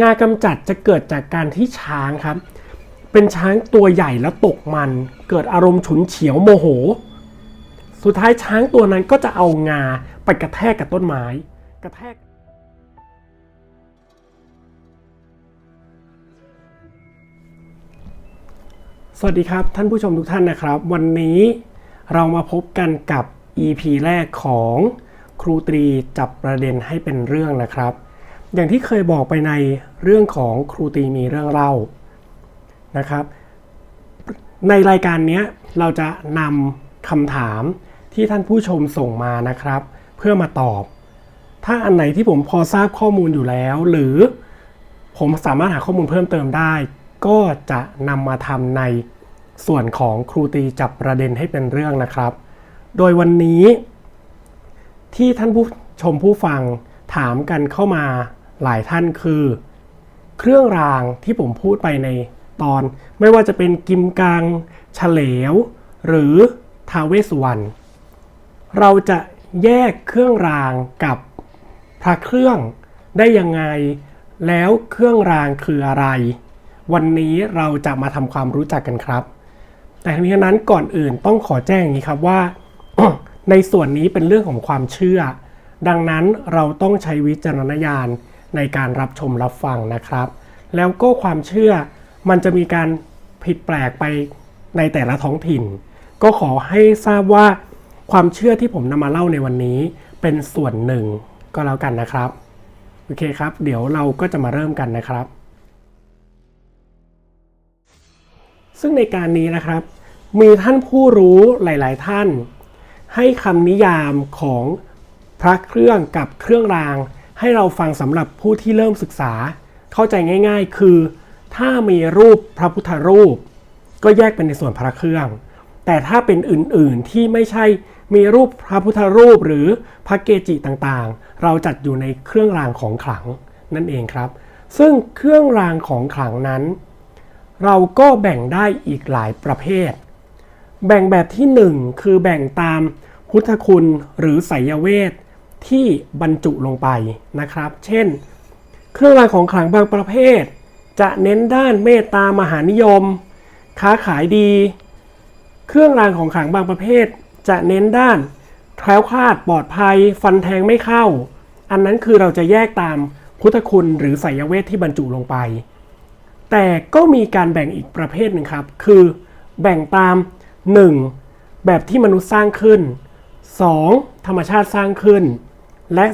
งากำจัดจะเกิดจากการที่ช้างครับ เป็นช้างตัวใหญ่แล้วตกมัน เกิดอารมณ์ฉุนเฉียวโมโห สุดท้ายช้างตัวนั้นก็จะเอางาไปกระแทกกับต้นไม้ กระแทกสวัสดีครับ ท่านผู้ชมทุกท่านนะครับ วันนี้เรามาพบกันกับ EP แรกของครูตรีจับประเด็นให้เป็นเรื่องนะครับ อย่างที่เคยบอกไปในเรื่องของครูตีมีเรื่องเล่านะครับ ในรายการนี้เราจะนำคำถามที่ท่านผู้ชมส่งมานะครับ เพื่อมาตอบ ถ้าอันไหนที่ผมพอทราบข้อมูลอยู่แล้ว หรือผมสามารถหาข้อมูลเพิ่มเติมได้ ก็จะนำมาทำในส่วนของครูตีจับประเด็นให้เป็นเรื่องนะครับ โดยวันนี้ที่ท่านผู้ชมผู้ฟังถามกันเข้ามา หลายท่านคือ เครื่องรางที่ผมพูดไปในตอน ไม่ว่าจะเป็นกิมกังเฉลว หรือทาวเวสุวรรณเราจะแยกเครื่องรางกับพระเครื่องได้ยังไง แล้วเครื่องรางคืออะไร วันนี้เราจะมาทำความรู้จักกันครับ แต่ทั้งนี้ทั้งนั้นก่อนอื่นต้องขอแจ้งอย่างนี้ครับว่า ในส่วนนี้เป็นเรื่องของความเชื่อ ดังนั้นเราต้องใช้วิจารณญาณ ในการรับชมรับฟังนะครับ แล้วก็ความเชื่อมันจะมีการผิดแปลกไปในแต่ละท้องถิ่น ก็ขอให้ทราบว่าความเชื่อที่ผมนำมาเล่าในวันนี้เป็นส่วนหนึ่งก็แล้วกันนะครับ โอเคครับ เดี๋ยวเราก็จะมาเริ่มกันนะครับ ซึ่งในการนี้นะครับ มีท่านผู้รู้หลาย ๆ ท่าน ให้คำนิยามของพระเครื่องกับเครื่องราง ให้เราฟังสำหรับผู้ที่เริ่มศึกษา เข้าใจง่าย ๆ คือ ถ้ามีรูปพระพุทธรูป ก็แยกเป็นในส่วนพระเครื่อง แต่ถ้าเป็นอื่นๆที่ไม่ใช่มีรูปพระพุทธรูปหรือพระเกจิต่างๆ เราจัดอยู่ในเครื่องรางของขลังนั่นเองครับ ซึ่งเครื่องรางของขลังนั้น เราก็แบ่งได้อีกหลายประเภท แบ่งแบบที่ 1 คือแบ่งตามพุทธคุณหรือไสยเวท ที่บรรจุลงไปนะครับ เช่น เครื่องรางของขลังบางประเภท จะเน้นด้านเมตตามหานิยม ค้าขายดี เครื่องรางของขลังบางประเภท จะเน้นด้านแคล้วคลาดปลอดภัย ฟันแทงไม่เข้า อันนั้นคือเราจะแยกตามพุทธคุณหรือไสยเวทที่บรรจุลงไป แต่ก็มีการแบ่งอีกประเภทหนึ่งครับ คือแบ่งตาม 1. แบบที่มนุษย์สร้างขึ้น 2. ธรรมชาติสร้างขึ้น และ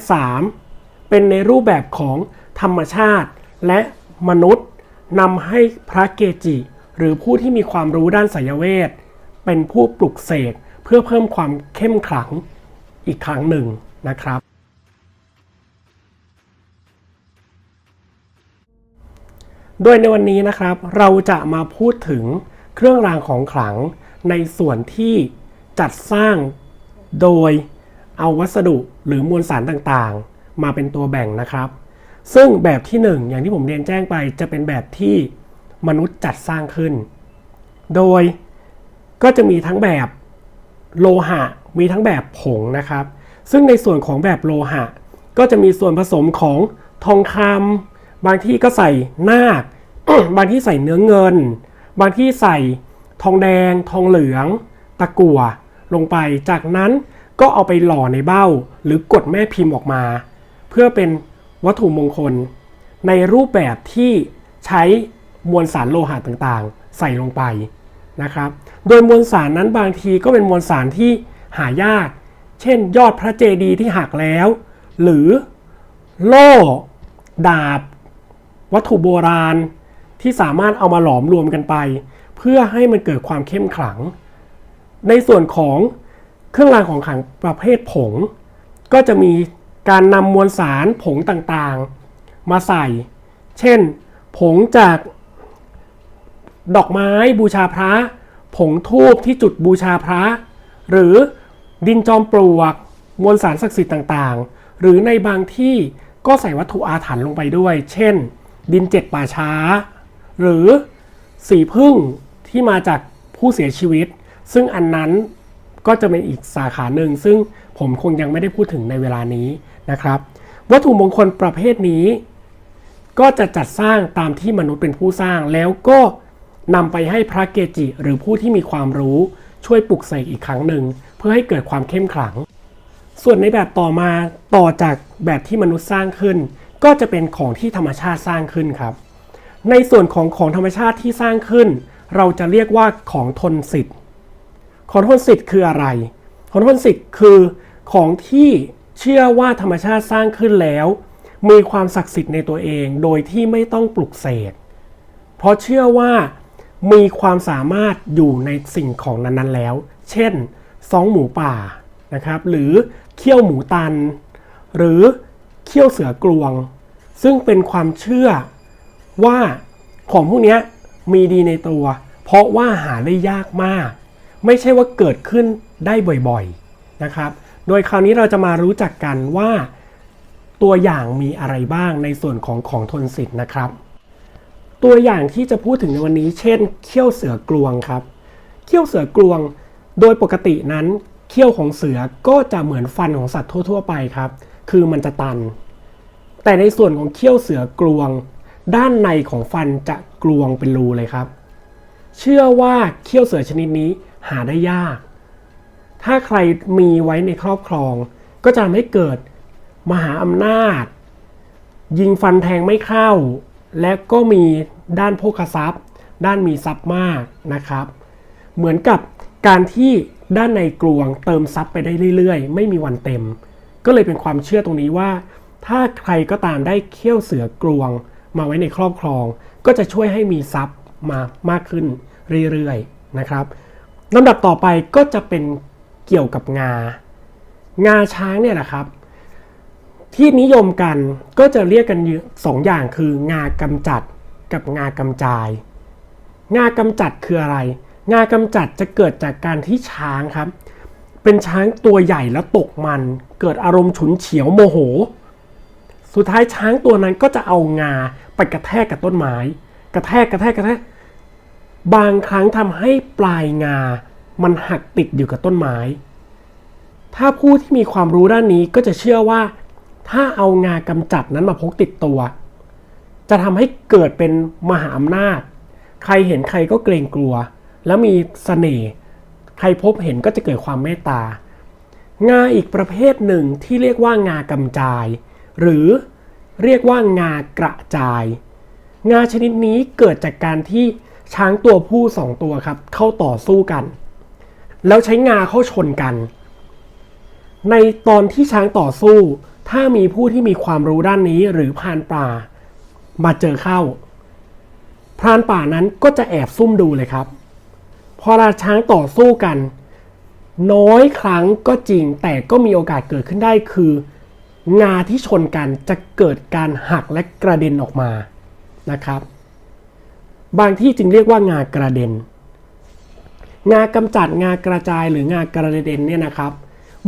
3. เป็นในรูปแบบของธรรมชาติและมนุษย์นำให้พระเกจิ หรือผู้ที่มีความรู้ด้านไสยเวท เป็นผู้ปลุกเสกเพื่อเพิ่มความเข้มขลังอีกครั้งหนึ่งนะครับ โดยในวันนี้นะครับเราจะมาพูดถึงเครื่องรางของขลังในส่วนที่จัดสร้างโดย เอาวัสดุหรือมวลสารต่างๆ มาเป็นตัวแบ่งนะครับ ซึ่งแบบที่ 1 อย่างที่ผมเรียนแจ้งไปจะเป็นแบบที่มนุษย์จัดสร้างขึ้น โดยก็จะมีทั้งแบบโลหะ มีทั้งแบบผงนะครับ ซึ่งในส่วนของแบบโลหะ ก็จะมีส่วนผสมของทองคำบางที่ก็ใส่นาคบางที่ใส่เนื้อเงิน บางที่ใส่ทองแดง ทองเหลือง ตะกั่วลงไป จากนั้น ก็เอาไปหล่อในเบ้า หรือกดแม่พิมพ์ออกมา เพื่อเป็นวัตถุมงคล ในรูปแบบที่ใช้มวลสารโลหะต่างๆ ใส่ลงไปนะครับ โดยมวลสารนั้นบางทีก็เป็นมวลสารที่หายาก เช่น ยอดพระเจดีย์ที่หักแล้ว หรือโล่ดาบ วัตถุโบราณ ที่สามารถเอามาหลอมรวมกันไป เพื่อให้มันเกิดความเข้มขลัง ในส่วนของ เครื่องรางของขลังประเภทผง ก็จะมีการนำมวลสารผงต่างๆ มาใส่ เช่น ผงจากดอกไม้บูชาพระ ผงทูบที่จุดบูชาพระ หรือดินจอมปลวก มวลสารศักดิ์สิทธิ์ต่างๆ หรือในบางที่ก็ใส่วัตถุอาถรรพ์ลงไปด้วย เช่น ดินเจ็ดป่าช้า หรือสีพึ่งที่มาจากผู้เสียชีวิต ซึ่งอันนั้น ก็จะเป็นอีกสาขาหนึ่ง ซึ่งผมคงยังไม่ได้พูดถึงในเวลานี้นะครับ วัตถุมงคลประเภทนี้ ก็จะจัดสร้างตามที่มนุษย์เป็นผู้สร้าง แล้วก็นำไปให้พระเกจิหรือผู้ที่มีความรู้ช่วยปลุกเสกอีกครั้งหนึ่ง เพื่อให้เกิดความเข้มขลัง ส่วนในแบบต่อมาต่อจากแบบที่มนุษย์สร้างขึ้น ก็จะเป็นของที่ธรรมชาติสร้างขึ้นครับ ในส่วนของของธรรมชาติที่สร้างขึ้น เราจะเรียกว่าของทนสิทธิ์ ของทนสิทธิ์คืออะไร ของทนสิทธิ์คือของที่เชื่อว่าธรรมชาติสร้างขึ้นแล้ว มีความศักดิ์สิทธิ์ในตัวเอง โดยที่ไม่ต้องปลุกเสกเพราะเชื่อว่ามีความสามารถอยู่ในสิ่งของนั้นๆแล้ว เช่นซองหมูป่านะครับ หรือเขี้ยวหมูตัน หรือเขี้ยวเสือกลวง ซึ่งเป็นความเชื่อว่าของพวกนี้มีดีในตัว เพราะว่าหาได้ยากมาก ไม่ใช่ว่าเกิดขึ้นได้บ่อยๆนะครับ โดยคราวนี้เราจะมารู้จักกันว่าตัวอย่างมีอะไรบ้างในส่วนของของทนสิทธิ์นะครับ ตัวอย่างที่จะพูดถึงในวันนี้ เช่น เขี้ยวเสือกลวงครับ เขี้ยวเสือกลวง โดยปกตินั้นเขี้ยวของเสือก็จะเหมือนฟันของสัตว์ทั่ว ๆ ไปครับ คือมันจะตัน แต่ในส่วนของเขี้ยวเสือกลวง ด้านในของฟันจะกลวงเป็นรูเลยครับ เชื่อว่าเขี้ยวเสือชนิดนี้ หาได้ยาก ถ้าใครมีไว้ในครอบครอง ก็จะทำให้เกิดมหาอำนาจ ยิงฟันแทงไม่เข้า และก็มีด้านโภคทรัพย์ ด้านมีทรัพย์มากนะครับ เหมือนกับการที่ด้านในกลวงเติมทรัพย์ไปได้เรื่อยๆ ไม่มีวันเต็ม ก็เลยเป็นความเชื่อตรงนี้ว่า ถ้าใครก็ตามได้เขี้ยวเสือกลวงมาไว้ในครอบครอง ก็จะช่วยให้มีทรัพย์มามากขึ้นเรื่อยๆนะครับ ลำดับต่อไปก็จะเป็นเกี่ยวกับงา งาช้างเนี่ยนะครับ ที่นิยมกันก็จะเรียกกันสองอย่างคืองากำจัดกับงากำจาย งากำจัดคืออะไร งากำจัดจะเกิดจากการที่ช้างครับ เป็นช้างตัวใหญ่แล้วตกมัน เกิดอารมณ์ฉุนเฉียวโมโห สุดท้ายช้างตัวนั้นก็จะเอางาไปกระแทกกับต้นไม้ กระแทกกระแทกกระแทก บางครั้งทำให้ปลายงา มันหักติดอยู่กับต้นไม้ ถ้าผู้ที่มีความรู้ด้านนี้ก็จะเชื่อว่า ถ้าเอางากำจัดนั้นมาพกติดตัว จะทำให้เกิดเป็นมหาอำนาจ ใครเห็นใครก็เกรงกลัว แล้วมีเสน่ห์ใครพบเห็นก็จะเกิดความเมตตา งาอีกประเภทหนึ่งที่เรียกว่างากำจาย หรือเรียกว่างากระจาย งาชนิดนี้เกิดจากการที่ ช้างตัวผู้สองตัวครับ เข้าต่อสู้กัน แล้วใช้งาเข้าชนกัน ในตอนที่ช้างต่อสู้ ถ้ามีผู้ที่มีความรู้ด้านนี้หรือพรานป่า มาเจอเข้า พรานป่านั้นก็จะแอบซุ่มดูเลยครับ พอราช้างต่อสู้กัน น้อยครั้งก็จริงแต่ก็มีโอกาสเกิดขึ้นได้คืองาที่ชนกันจะเกิดการหักและกระเด็นออกมานะครับ บางที่จึงเรียกว่างากระเด็น งากำจัดงากระจายหรืองากระเด็นเนี่ยนะครับ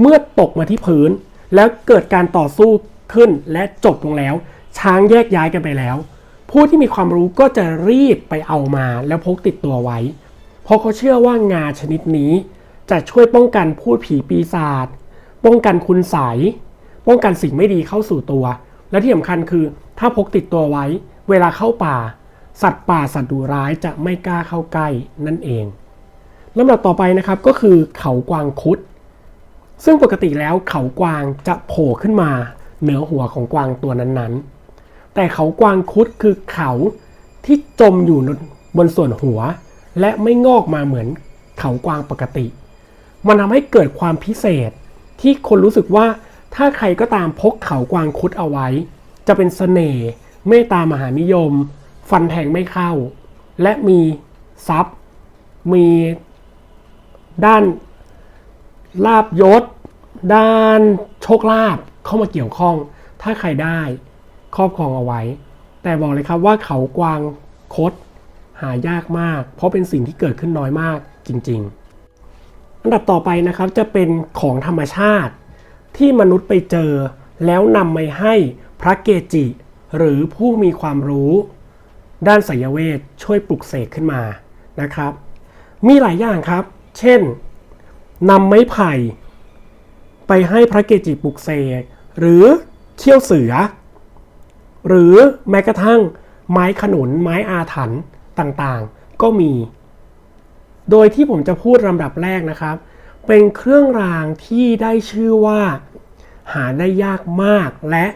เมื่อตกมาที่พื้นแล้วเกิดการต่อสู้ขึ้นและจบลงแล้ว ช้างแยกย้ายกันไปแล้ว ผู้ที่มีความรู้ก็จะรีบไปเอามาแล้วพกติดตัวไว้ เพราะเขาเชื่อว่างาชนิดนี้ จะช่วยป้องกันพูดผีปีศาจป้องกันคุณใสยป้องกันสิ่งไม่ดีเข้าสู่ตัว และที่สำคัญคือถ้าพกติดตัวไว้ เวลาเข้าป่า สัตว์ป่าสัตว์ดุร้ายจะไม่กล้าเข้าใกล้นั่นเองลำดับต่อไปนะครับก็คือเขากวางคุด ซึ่งปกติแล้วเขากวางจะโผล่ขึ้นมาเหนือหัวของกวางตัวนั้นๆ แต่เขากวางคุดคือเขาที่จมอยู่บนส่วนหัว และไม่งอกมาเหมือนเขากวางปกติ มันทำให้เกิดความพิเศษที่คนรู้สึกว่าถ้าใครก็ตามพกเขากวางคุดเอาไว้ จะเป็นเสน่ห์เมตตามหานิยม ฟันแทงไม่เข้า และมีทรัพย์มีด้านลาบยศ ด้านโชคลาภเข้ามาเกี่ยวข้อง ถ้าใครได้ครอบครองเอาไว้ แต่บอกเลยครับว่าเขากวางคดหายากมาก เพราะเป็นสิ่งที่เกิดขึ้นน้อยมากจริง ๆ อันดับต่อไปนะครับจะเป็นของธรรมชาติ ที่มนุษย์ไปเจอ แล้วนำไปให้พระเกจิ หรือผู้มีความรู้ ด้านไสยเวทช่วยปลุกเสกขึ้นมานะครับ มีหลายอย่างครับ เช่นนำไม้ไผ่ไปให้พระเกจิปลุกเสกหรือเขี้ยวเสือ หรือแม้กระทั่งไม้ขนุนไม้อาถรรพ์ต่างๆ ก็มี โดยที่ผมจะพูดลำดับแรกนะครับ เป็นเครื่องรางที่ได้ชื่อว่า หาได้ยากมากและ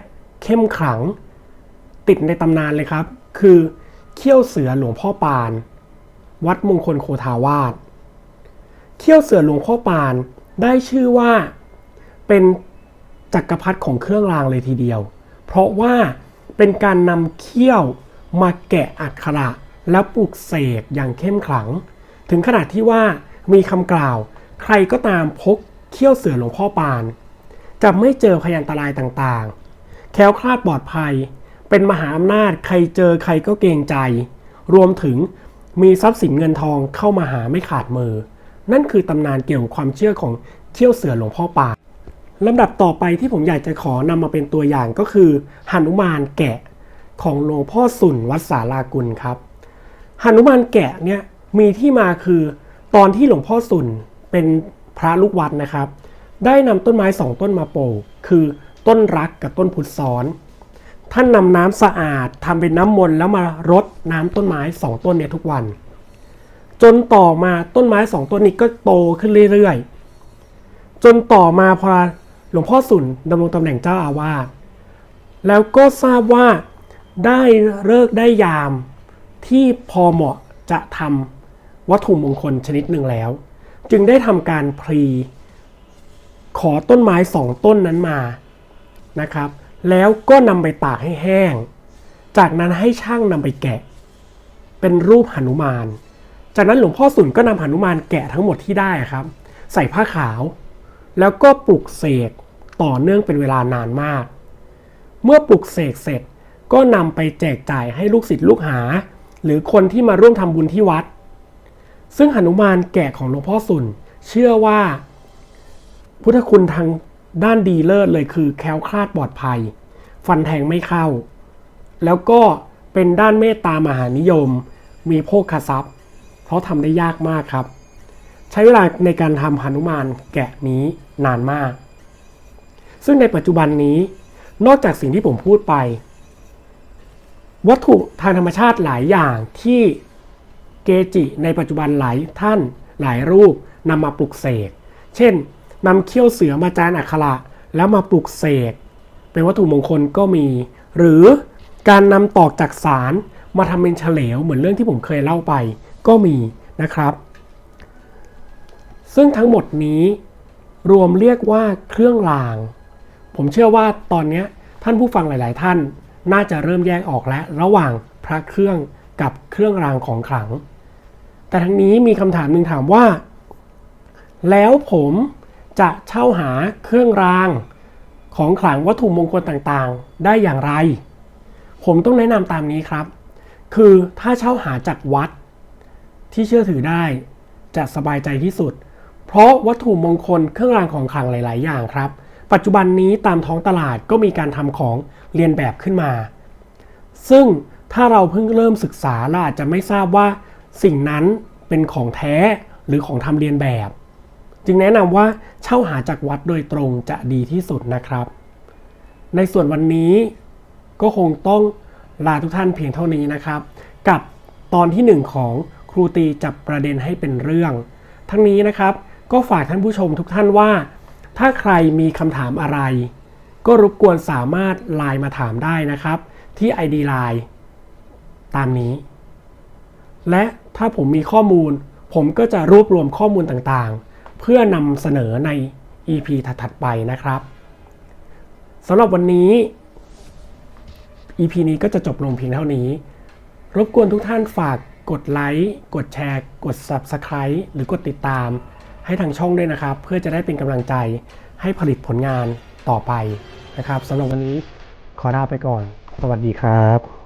เข้มขลัง ติดในตำนานเลยครับ คือ เขี้ยวเสือหลวงพ่อปาน วัดมงคลโคทาวาสเขี้ยวเสือหลวงพ่อปานได้ชื่อว่าเป็นจักรพรรดิของเครื่องรางเลยทีเดียว เพราะว่าเป็นการนำเขี้ยวมาแกะอักขระแล้วปลุกเสกอย่างเข้มขลัง ถึงขนาดที่ว่ามีคำกล่าว ใครก็ตามพกเขี้ยวเสือหลวงพ่อปาน จะไม่เจอพยันตรายต่างๆ แค้วคลาดปลอดภัย เป็นมหาอำนาจใครเจอใครก็เกรงใจ รวมถึงมีทรัพย์สินเงินทองเข้ามาหาไม่ขาดมือ นั่นคือตำนานเกี่ยวกับความเชื่อของเขี้ยวเสือหลวงพ่อปาลำดับต่อไปที่ผมอยากจะขอนำมาเป็นตัวอย่างก็คือหนุมานแกะของหลวงพ่อสุนวัดสารากุลครับหนุมานแกะเนี่ยมีที่มาคือตอนที่หลวงพ่อสุนเป็นพระลูกวัดนะครับ ได้นำต้นไม้สองต้นมาปลูกคือต้นรักกับต้นพุทธซ้อน ท่านนำน้ำสะอาดทำเป็นน้ำมนต์แล้วมารดน้ำต้นไม้สองต้นเนี่ยทุกวัน จนต่อมาต้นไม้สองต้นนี้ก็โตขึ้นเรื่อยๆ จนต่อมาพอหลวงพ่อสุนดำรงตำแหน่งเจ้าอาวาสแล้วก็ทราบว่าได้เลิกได้ยามที่พอเหมาะจะทำวัตถุมงคลชนิดหนึ่งแล้ว จึงได้ทำการพรี ขอต้นไม้สองต้นนั้นมานะครับ แล้วก็นำไปตากให้แห้ง จากนั้นให้ช่างนำไปแกะ เป็นรูปหนุมาน จากนั้นหลวงพ่อสุนก็นำหนุมานแกะทั้งหมดที่ได้ครับ ใส่ผ้าขาว แล้วก็ปลุกเสกต่อเนื่องเป็นเวลานานมาก เมื่อปลุกเสกเสร็จก็นำไปแจกจ่ายให้ลูกศิษย์ลูกหา หรือคนที่มาร่วมทำบุญที่วัด ซึ่งหนุมานแกะของหลวงพ่อสุนเชื่อว่า พุทธคุณทาง ด้านดีเลิศเลยคือแคล้วคลาดปลอดภัย ฟันแทงไม่เข้า แล้วก็เป็นด้านเมตตามหานิยม มีโภคทรัพย์ เพราะทำได้ยากมากครับ ใช้เวลาในการทำหนุมานแกะนี้นานมาก ซึ่งในปัจจุบันนี้ นอกจากสิ่งที่ผมพูดไป วัตถุทางธรรมชาติหลายอย่างที่เกจิในปัจจุบันหลายท่านหลายรูปนำมาปลุกเสก เช่น นำเขี้ยวเสือมาจานอักขระแล้วมาปลุกเสกเป็นวัตถุมงคลก็มี หรือการนำตอกจากสารมาทำเป็นเฉลวเหมือนเรื่องที่ผมเคยเล่าไปก็มีนะครับ ซึ่งทั้งหมดนี้รวมเรียกว่าเครื่องราง ผมเชื่อว่าตอนนี้ท่านผู้ฟังหลาย ๆ ท่าน น่าจะเริ่มแยกออกแล้วระหว่างพระเครื่องกับเครื่องรางของขลัง แต่ทั้งนี้มีคำถามหนึ่งถามว่า แล้วผม จะเช่าหาเครื่องรางของขลังวัตถุมงคลต่างๆ ได้อย่างไร ผมต้องแนะนำตามนี้ครับ คือถ้าเช่าหาจากวัด ที่เชื่อถือได้จะสบายใจที่สุด เพราะวัตถุมงคลเครื่องรางของขลังหลาย ๆ อย่างครับ ปัจจุบันนี้ตามท้องตลาดก็มีการทำของเรียนแบบขึ้นมา ซึ่งถ้าเราเพิ่งเริ่มศึกษาเราอาจจะไม่ทราบว่าสิ่งนั้นเป็นของแท้หรือของทำเรียนแบบ จึงแนะนำว่าเช่าหาจากวัดโดยตรงจะดีที่สุดนะครับ ในส่วนวันนี้ก็คงต้องลาทุกท่านเพียงเท่านี้นะครับ กับตอนที่ 1 ของครูตีจับประเด็นให้เป็นเรื่อง ทั้งนี้นะครับก็ฝากท่านผู้ชมทุกท่านว่า ถ้าใครมีคำถามอะไร ก็รบกวนสามารถไลน์มาถามได้นะครับ ที่ ID Line ตามนี้ และถ้าผมมีข้อมูล ผมก็จะรวบรวมข้อมูลต่างๆ เพื่อนำเสนอใน EP ถัดๆไปนะครับสำหรับวันนี้ EP นี้ก็จะจบลงเพียงเท่านี้ รบกวนทุกท่านฝากกดไลค์กดแชร์ กด Subscribe หรือกดติดตาม ให้ทางช่องด้วยนะครับ เพื่อจะได้เป็นกำลังใจให้ผลิตผลงานต่อไปนะครับสำหรับวันนี้ขอลาไปก่อน สวัสดีครับ